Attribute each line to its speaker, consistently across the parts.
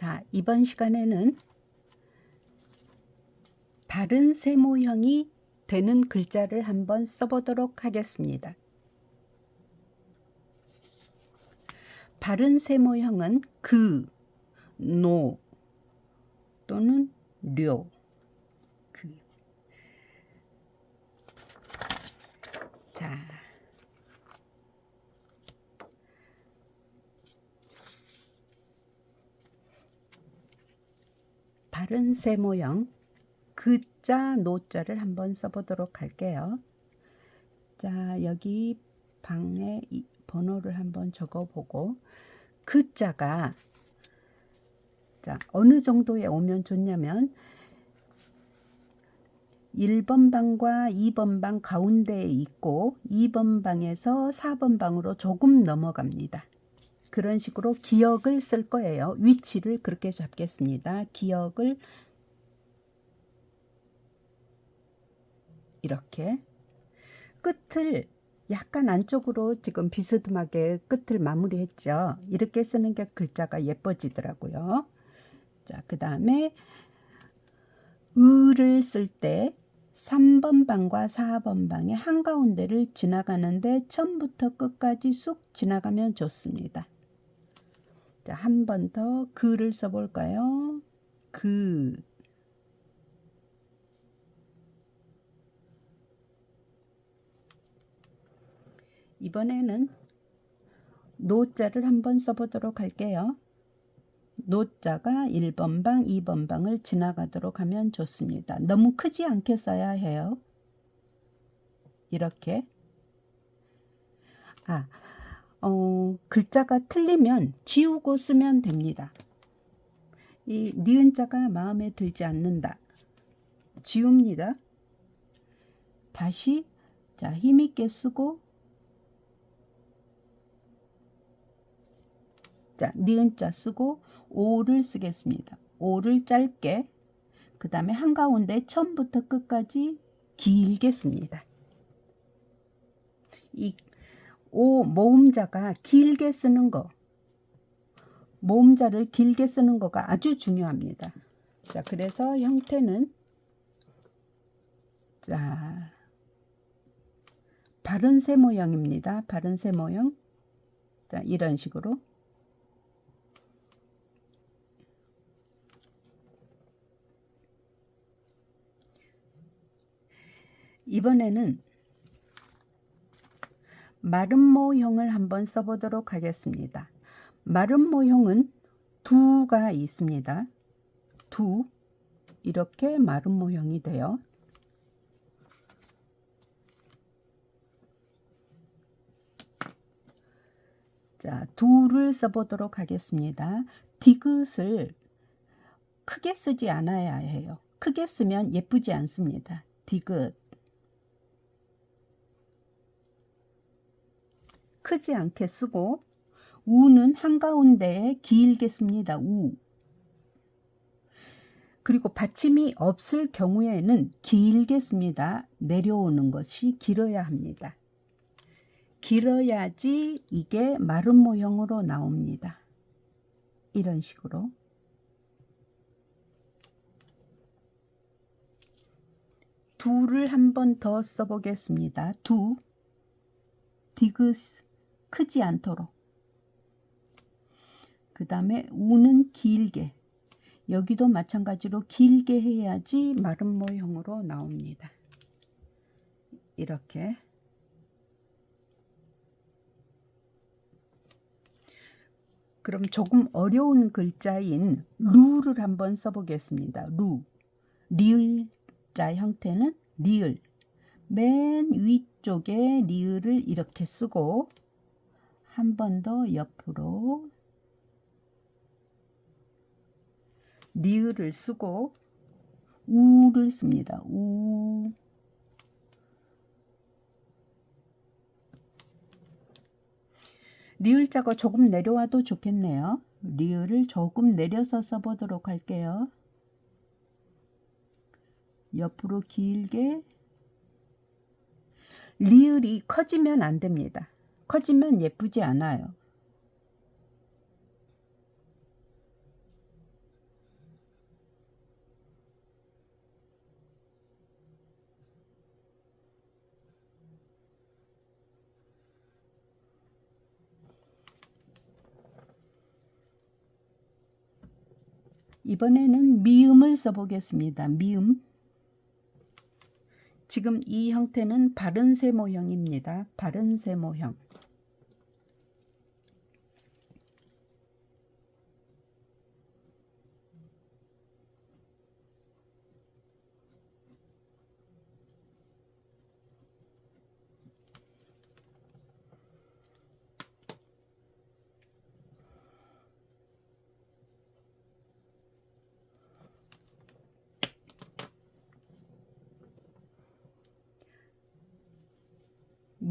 Speaker 1: 자, 이번 시간에는 바른 세모형이 되는 글자를 한번 써보도록 하겠습니다. 바른 세모형은 그, 노 또는 료. 그. 자. 바른 세모형 그자 노자를 한번 써보도록 할게요. 자 여기 방에 이 번호를 한번 적어보고 그자가 자 어느 정도에 오면 좋냐면 1번 방과 2번 방 가운데에 있고 2번 방에서 4번 방으로 조금 넘어갑니다. 그런 식으로 기억을 쓸 거예요. 위치를 그렇게 잡겠습니다. 기억을 이렇게 끝을 약간 안쪽으로 지금 비스듬하게 끝을 마무리했죠. 이렇게 쓰는 게 글자가 예뻐지더라고요. 자, 그 다음에 을을 쓸 때 3번 방과 4번 방의 한가운데를 지나가는데 처음부터 끝까지 쑥 지나가면 좋습니다. 자, 한 번 더 그를 써볼까요? 그. 이번에는 노자를 한번 써보도록 할게요. 노자가 1번 방, 2번 방을 지나가도록 하면 좋습니다. 너무 크지 않게 써야 해요. 이렇게. 아, 어, 글자가 틀리면 지우고 쓰면 됩니다. 이 니은자가 마음에 들지 않는다. 지웁니다. 다시 자 힘있게 쓰고 자 니은자 쓰고 오를 쓰겠습니다. 오를 짧게 그 다음에 한가운데 처음부터 끝까지 길게 씁니다. 이 오 모음자가 길게 쓰는 거 모음자를 길게 쓰는 거가 아주 중요합니다. 자, 그래서 형태는 자 바른 세 모형입니다. 바른 세 모형. 자, 이런 식으로 이번에는 마른 모형을 한번 써보도록 하겠습니다. 마른 모형은 두가 있습니다. 두 이렇게 마른 모형이 돼요. 자, 두를 써보도록 하겠습니다. 디귿을 크게 쓰지 않아야 해요. 크게 쓰면 예쁘지 않습니다. 디귿. 크지 않게 쓰고 우는 한가운데에 길게 씁니다. 우. 그리고 받침이 없을 경우에는 길게 씁니다. 내려오는 것이 길어야 합니다. 길어야지 이게 마른 모형으로 나옵니다. 이런 식으로. 두를 한 번 더 써보겠습니다. 두. 디귿 크지 않도록. 그 다음에 우는 길게. 여기도 마찬가지로 길게 해야지 마른 모형으로 나옵니다. 이렇게. 그럼 조금 어려운 글자인 루를 한번 써보겠습니다. 루. 리을 자 형태는 리을. 맨 위쪽에 리을을 이렇게 쓰고 한 번 더 옆으로 리을을 쓰고 우를 씁니다. 우 리을자가 조금 내려와도 좋겠네요. 리을을 조금 내려서 써보도록 할게요. 옆으로 길게 리을이 커지면 안 됩니다. 커지면 예쁘지 않아요. 이번에는 미음을 써보겠습니다. 미음. 지금 이 형태는 바른 새 모형입니다. 바른 새 모형.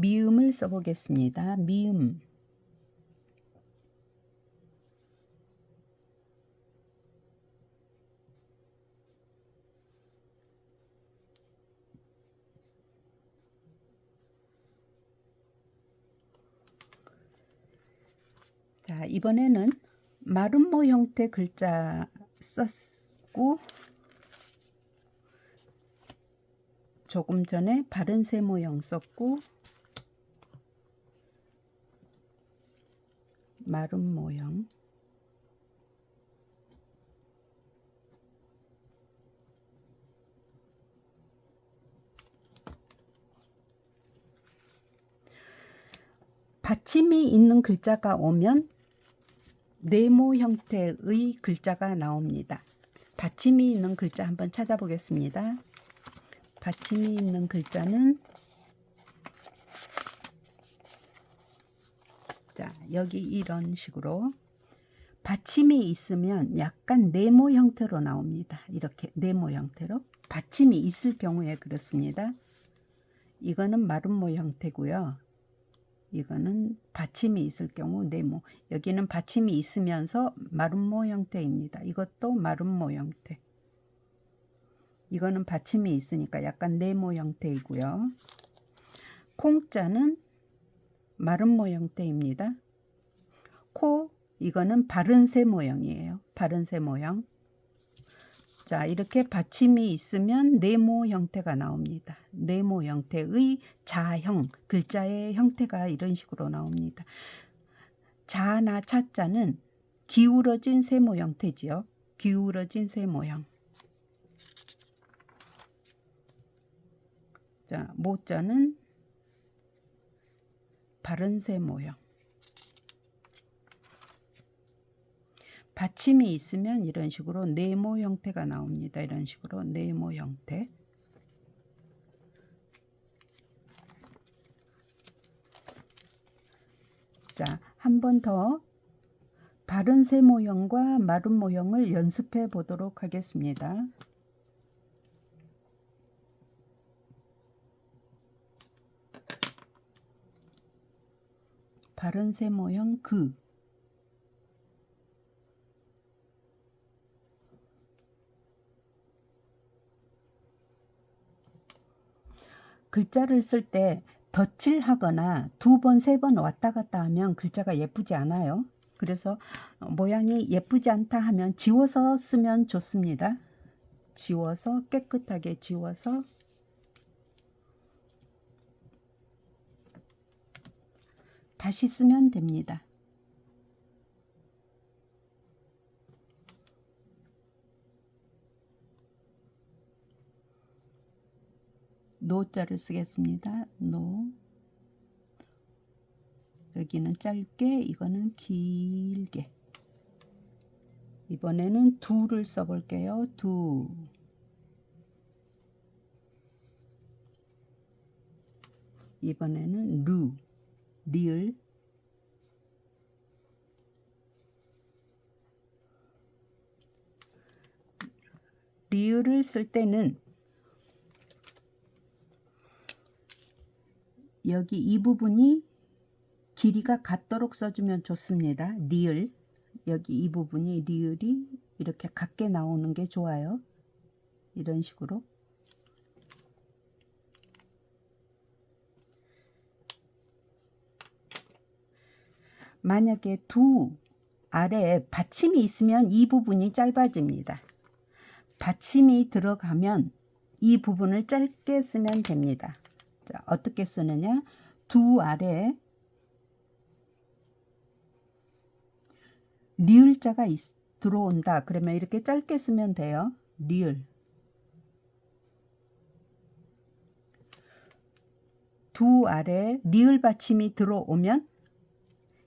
Speaker 1: 미음을 써보겠습니다. 미음. 자, 이번에는 마름모 형태 글자 썼고 조금 전에 바른 세 모형 썼고 마름 모형 받침이 있는 글자가 오면 네모 형태의 글자가 나옵니다. 받침이 있는 글자 한번 찾아보겠습니다. 받침이 있는 글자는 자, 여기 이런 식으로 받침이 있으면 약간 네모 형태로 나옵니다. 이렇게 네모 형태로 받침이 있을 경우에 그렇습니다. 이거는 마름모 형태고요. 이거는 받침이 있을 경우 네모. 여기는 받침이 있으면서 마름모 형태입니다. 이것도 마름모 형태. 이거는 받침이 있으니까 약간 네모 형태이고요. 콩자는 마름모 형태입니다. 코 이거는 바른 세 모형이에요. 바른 세 모형. 자, 이렇게 받침이 있으면 네모 형태가 나옵니다. 네모 형태의 자형, 글자의 형태가 이런 식으로 나옵니다. 자나 차자는 기울어진 세모 형태지요. 기울어진 세모 형. 자, 모자는 바른 세 모형. 받침이 있으면 이런 식으로 네모 형태가 나옵니다. 이런 식으로 네모 형태. 자, 한 번 더 바른 세 모형과 마른 모형을 연습해 보도록 하겠습니다. 바른 세 모형 그 글자를 쓸 때 덧칠하거나 두 번, 세 번 왔다 갔다 하면 글자가 예쁘지 않아요. 그래서 모양이 예쁘지 않다 하면 지워서 쓰면 좋습니다. 지워서 깨끗하게 지워서 다시 쓰면 됩니다. 노자를 쓰겠습니다. 노. 여기는 짧게, 이거는 길게. 이번에는 두를 써볼게요. 두. 이번에는 루, 리을. 리을을 쓸 때는 여기 이 부분이 길이가 같도록 써주면 좋습니다. 리을 여기 이 부분이 리을이 이렇게 같게 나오는 게 좋아요. 이런 식으로 만약에 두 아래에 받침이 있으면 이 부분이 짧아집니다. 받침이 들어가면 이 부분을 짧게 쓰면 됩니다. 자, 어떻게 쓰느냐? 두 아래 리을자가 있, 들어온다. 그러면 이렇게 짧게 쓰면 돼요. 리을. 두 아래 리을 받침이 들어오면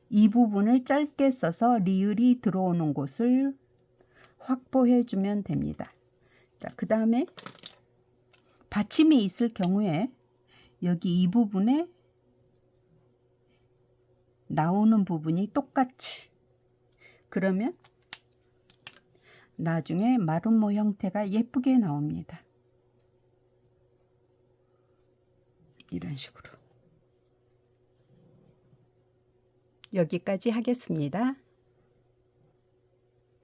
Speaker 1: 이 부분을 짧게 써서 리을이 들어오는 곳을 확보해 주면 됩니다. 자, 그 다음에 받침이 있을 경우에 여기 이 부분에 나오는 부분이 똑같이 그러면 나중에 마름모 형태가 예쁘게 나옵니다. 이런 식으로 여기까지 하겠습니다.